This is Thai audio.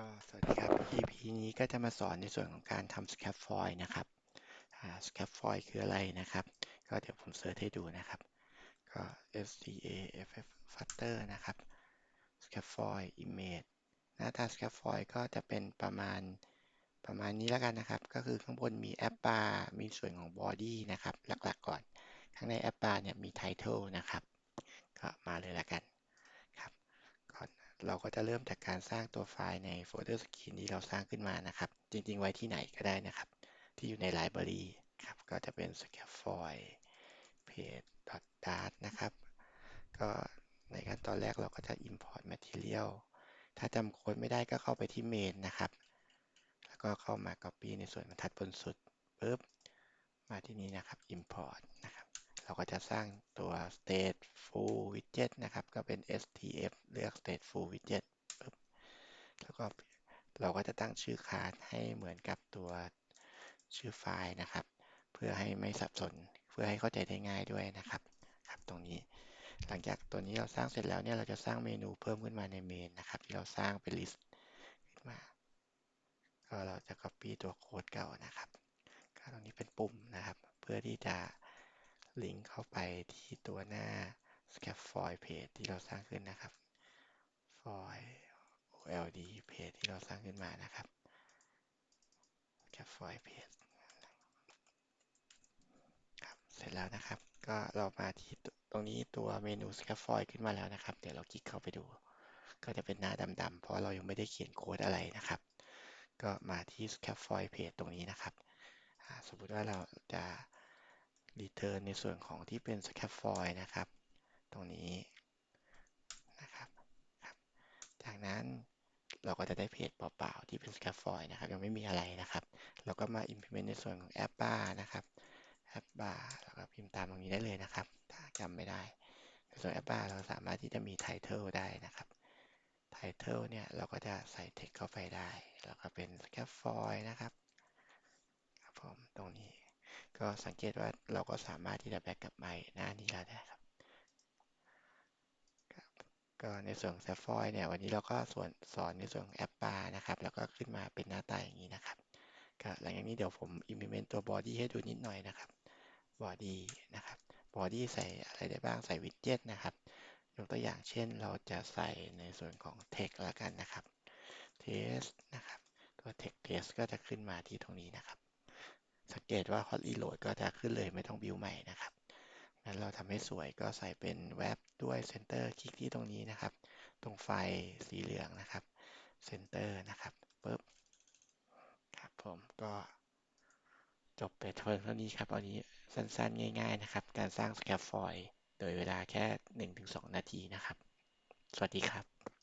ก็สวัสดีครับ EP นี้ก็จะมาสอนในส่วนของการทำ scaffold นะครับ scaffold คืออะไรนะครับ ก็เดี๋ยวผมเสิร์ชให้ดูนะครับ ก็ S T A F F Flutter นะครับ scaffold image หน้าตา scaffold ก็จะเป็นประมาณประมาณนี้แล้วกันนะครับ ก็คือข้างบนมี app bar มีส่วนของ body นะครับ หลักๆก่อน ข้างใน app bar เนี่ยมี title นะครับ ก็มาเลยแล้วกัน เราก็จะเริ่มจากการสร้างตัวไฟล์ในโฟลเดอร์สกรีนที่เราสร้างขึ้นมานะครับ จริง ๆ ไว้ที่ไหนก็ได้นะครับ ที่อยู่ในไลบรารีครับก็จะเป็น scaffold page dart นะครับ ก็ในขั้นตอนแรกเราก็จะ import material ถ้าจำโค้ดไม่ได้ก็เข้าไปที่ main นะครับ แล้วก็เข้ามา copy ในส่วนบรรทัดบนสุดปุ๊บมาที่นี่นะครับ import นะครับ เราก็จะสร้างตัว stateful widget นะครับ ก็เป็น stf เลือก stateful widget ปุ๊บแล้วก็เราก็จะตั้งชื่อคลาสให้เหมือนกับตัวชื่อไฟล์นะครับ เพื่อให้ไม่สับสน เพื่อให้เข้าใจได้ง่ายด้วยนะครับ ครับ ตรงนี้ หลังจากตัวนี้เราสร้างเสร็จแล้วเนี่ยเราจะสร้างเมนูเพิ่มขึ้นมาในเมนนะครับ ที่เราสร้างเป็น list ขึ้นมา ก็เราจะ copy ตัวโค้ดเก่านะครับก็ตรงนี้เป็นปุ่มนะครับ เพื่อที่จะ ลิงก์เข้าไปที่ตัวหน้า scaffold page ที่เราสร้างขึ้นนะครับ fold old page ที่เราสร้างขึ้นมานะครับ scaffold page ครับเสร็จแล้วนะครับ ก็เรามาที่ตรงนี้ตัวเมนู scaffold ขึ้นมาแล้วนะครับ เดี๋ยวเราคลิกเข้าไปดู ก็จะเป็นหน้าดำๆเพราะเรายังไม่ได้เขียนโค้ดอะไรนะครับ ก็มาที่ scaffold page ตรงนี้นะครับ สมมติว่าเราจะ return ในส่วนของที่เป็น scaffold นะครับ ตรงนี้นะครับครับ จากนั้นเราก็จะได้เพจเปล่าๆที่เป็น scaffold นะครับยังไม่มีอะไรนะครับ เราก็มา implement ในส่วนของ app bar นะครับ app bar แล้วก็พิมพ์ตามตรงนี้ได้เลยนะครับ ถ้าจำไม่ได้ ในส่วน app bar เราสามารถที่จะมี title ได้นะครับ title เนี่ยเราก็จะใส่ text เข้าไปได้ แล้วก็เป็น scaffold นะครับ ก็สังเกตว่าเราก็สามารถที่จะแบ็กกลับมาหน้านี้แล้วได้ครับ ก็ในส่วนของ scaffold เนี่ยวันนี้เราก็ส่วนสอนในส่วนของ app bar นะครับ แล้วก็ขึ้นมาเป็นหน้าตาอย่างนี้นะครับก็หลังจากนี้เดี๋ยวผม implement ตัว body ให้ดูนิดหน่อยนะครับ body นะครับ body ใส่อะไรได้บ้างใส่ widget นะครับยกตัวอย่างเช่นเราจะใส่ในส่วนของ text แล้วกันนะครับ test นะครับ ตัว text test ก็จะขึ้นมาที่ตรงนี้นะครับ เกตว่า hot reload ก็จะขึ้นเลยไม่ต้องบิวใหม่นะครับงั้นเราทำให้สวยก็ใส่เป็นแว็บด้วย center คลิกที่ตรงนี้นะครับ ตรงไฟสีเหลืองนะครับ center นะครับปุ๊บครับผมก็จบไปเท่านี้ครับอันนี้สั้นๆ ง่าย ๆ นะครับ การสร้าง scaffold โดยเวลาแค่ 1-2 นาทีนะครับ สวัสดีครับ